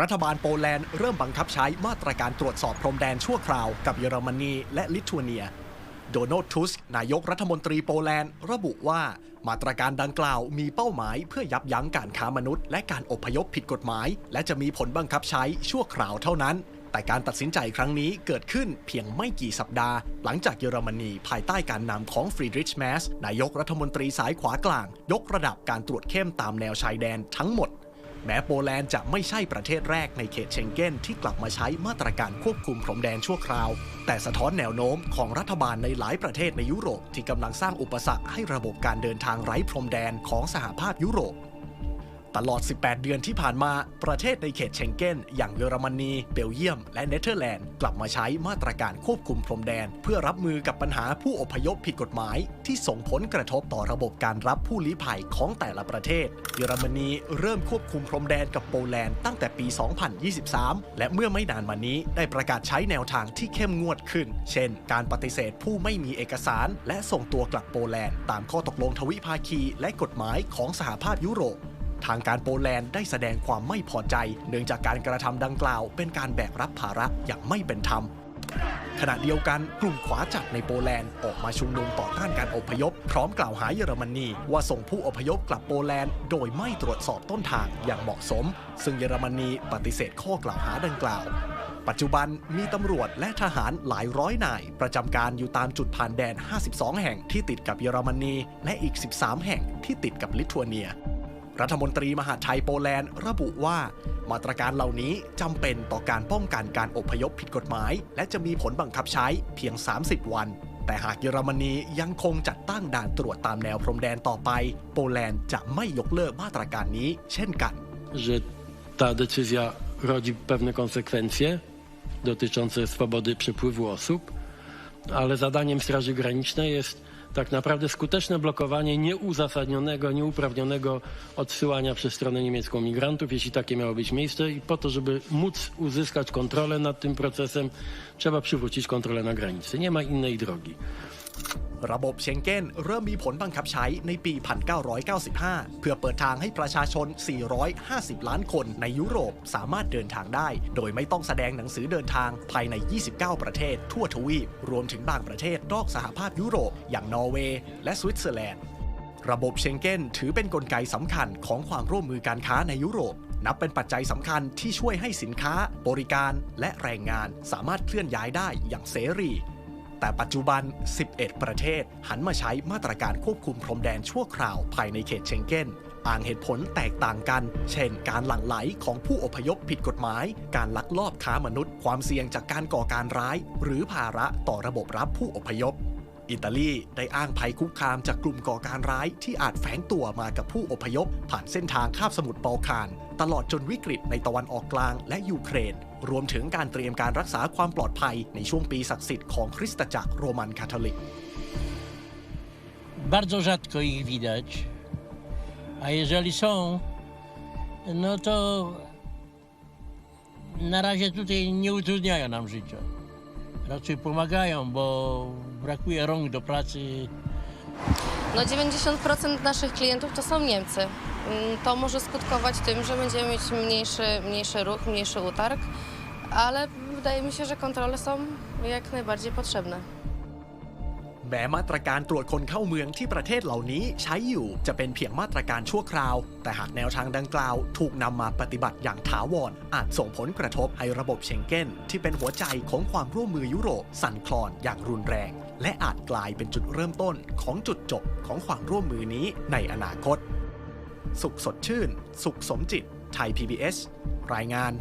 รัฐบาลโปแลนด์เริ่มบังคับใช้มาตรการตรวจสอบพรมแดนชั่วคราวกับเยอรมนีและลิทัวเนีย โดนัลด์ทุสกนายกรัฐมนตรีโปแลนด์ ระบุว่ามาตรการดังกล่าวมีเป้าหมายเพื่อยับยั้งการค้ามนุษย์ และการอพยพผิดกฎหมาย และจะมีผลบังคับใช้ชั่วคราวเท่านั้น แต่การตัดสินใจครั้งนี้เกิดขึ้นเพียงไม่กี่สัปดาห์ หลังจากเยอรมนีภายใต้การนำของฟรีดริชแมสนายกรัฐมนตรีสายขวากลาง ยกระดับการตรวจเข้มตามแนวชายแดนทั้งหมด แม้โปแลนด์จะไม่ใช่ประเทศแรกในเขตเชงเก้นที่กลับมาใช้มาตรการควบคุมพรมแดนชั่วคราว แต่สะท้อนแนวโน้มของรัฐบาลในหลายประเทศในยุโรปที่กำลังสร้างอุปสรรคให้ระบบการเดินทางไร้พรมแดนของสหภาพยุโรป ตลอด 18 เดือนที่ผ่านมา ประเทศในเขตเชงเก้น อย่างเยอรมนี เบลเยียม และเนเธอร์แลนด์กลับมาใช้มาตรการควบคุมพรมแดน เพื่อรับมือกับปัญหาผู้อพยพผิดกฎหมาย ที่ส่งผลกระทบต่อระบบการรับผู้ลี้ภัยของแต่ละประเทศ เยอรมนีเริ่มควบคุมพรมแดนกับโปแลนด์ตั้งแต่ปี 2023 และเมื่อไม่นานมานี้ได้ประกาศใช้แนวทางที่เข้มงวดขึ้น เช่น การปฏิเสธผู้ไม่มีเอกสาร และส่งตัวกลับโปแลนด์ตามข้อตกลงทวิภาคีและกฎหมายของสหภาพยุโรป ทางการโปแลนด์ได้แสดงความไม่พอใจ เนื่องจากการกระทำดังกล่าว เป็นการแบกรับภาระอย่างไม่เป็นธรรมขณะเดียวกันกลุ่มขวาจัดในโปแลนด์ออกมาชุมนุมต่อต้านการอพยพ พร้อมกล่าวหาเยอรมนีว่าส่งผู้อพยพกลับโปแลนด์โดยไม่ตรวจสอบต้นทางอย่างเหมาะสม ซึ่งเยอรมนีปฏิเสธข้อกล่าวหาดังกล่าว ปัจจุบันมีตำรวจและทหารหลายร้อยนาย ประจำการอยู่ตามจุดผ่านแดน 52 แห่งที่ติดกับเยอรมนี และอีก 13 แห่งที่ติดกับลิทัวเนีย รัฐมนตรีมหาดไทยโปแลนด์ระบุว่า มาตรการเหล่านี้จำเป็นต่อการป้องกันการอพยพผิดกฎหมาย และจะมีผลบังคับใช้เพียง 30 วัน แต่หากเยอรมนียังคงจัดตั้งด่านตรวจตามแนวพรมแดนต่อไป โปแลนด์จะไม่ยกเลิกมาตรการนี้ เช่นกัน że ta decyzja rodzi pewne konsekwencje dotyczące swobody przepływu osób, ale zadaniem Straży Granicznej jest tak naprawdę skuteczne blokowanie nieuzasadnionego, nieuprawnionego odsyłania przez stronę niemiecką migrantów, jeśli takie miało być miejsce i po to, żeby móc uzyskać kontrolę nad tym procesem, trzeba przywrócić kontrolę na granicy. Nie ma innej drogi. ระบบเชงเก้นเริ่มมีผลบังคับใช้ในปี 1995 เพื่อเปิดทางให้ประชาชน 450 ล้านคนในยุโรปสามารถเดินทางได้ โดยไม่ต้องแสดงหนังสือเดินทางภายใน 29 ประเทศ ทั่วทวีป รวมถึงบางประเทศนอกสหภาพยุโรป อย่างนอร์เวย์และสวิตเซอร์แลนด์ ระบบเชงเก้นถือเป็นนกลไกสำคัญของความร่วมมือการค้าในยุโรปนับเป็นปัจจัยสำคัญที่ช่วยให้สินค้า บริการ และแรงงานสามารถเคลื่อนย้ายได้อย่างเสรี แต่ปัจจุบัน 11 ประเทศ หันมาใช้มาตรการควบคุมพรมแดนชั่วคราวภายในเขตเชงเก้นอ้างเหตุผลแตกต่างกัน เช่น การหลั่งไหลของผู้อพยพผิดกฎหมาย การลักลอบค้ามนุษย์ ความเสี่ยงจากการก่อการร้าย หรือภาระต่อระบบรับผู้อพยพ อิตาลีได้อ้างภัยคุกคามจากกลุ่มก่อการร้ายที่อาจแฝงตัวมากับผู้อพยพ ผ่านเส้นทางคาบสมุทรบอลข่าน ตลอดจนวิกฤตในตะวันออกกลางและยูเครน รวมถึงการเตรียมการรักษาความปลอดภัยในช่วงปีศักดิ์สิทธิ์ของคริสตจักรโรมันคาทอลิก Bardzo rzadko ich widać, a jeżeli są, no to na razie tutaj nie utrudniają nam życia. Raczej pomagają, bo brakuje rąk do pracy. No 90% naszych klientów to są Niemcy. Mm, To może skutkować tym, że będziemy mieć mniejszy, mniejszy ruch, mniejszy utarg, ale wydaje mi się, że kontrole są jak najbardziej potrzebne. แม้มาตรการตรวจคนเข้าเมืองที่ประเทศเหล่านี้ใช้อยู่จะเป็นเพียงมาตรการชั่วคราว แต่หากแนวทางดังกล่าวถูกนำมาปฏิบัติอย่างถาวรอาจส่งผลกระทบให้ระบบเชงเก้น ที่เป็นหัวใจของความร่วมมือยุโรปสั่นคลอนอย่างรุนแรง และอาจกลายเป็นจุดเริ่มต้นของจุดจบของความร่วมมือนี้ในอนาคต สุขสดชื่น สุขสมจิต ไทย PBS รายงาน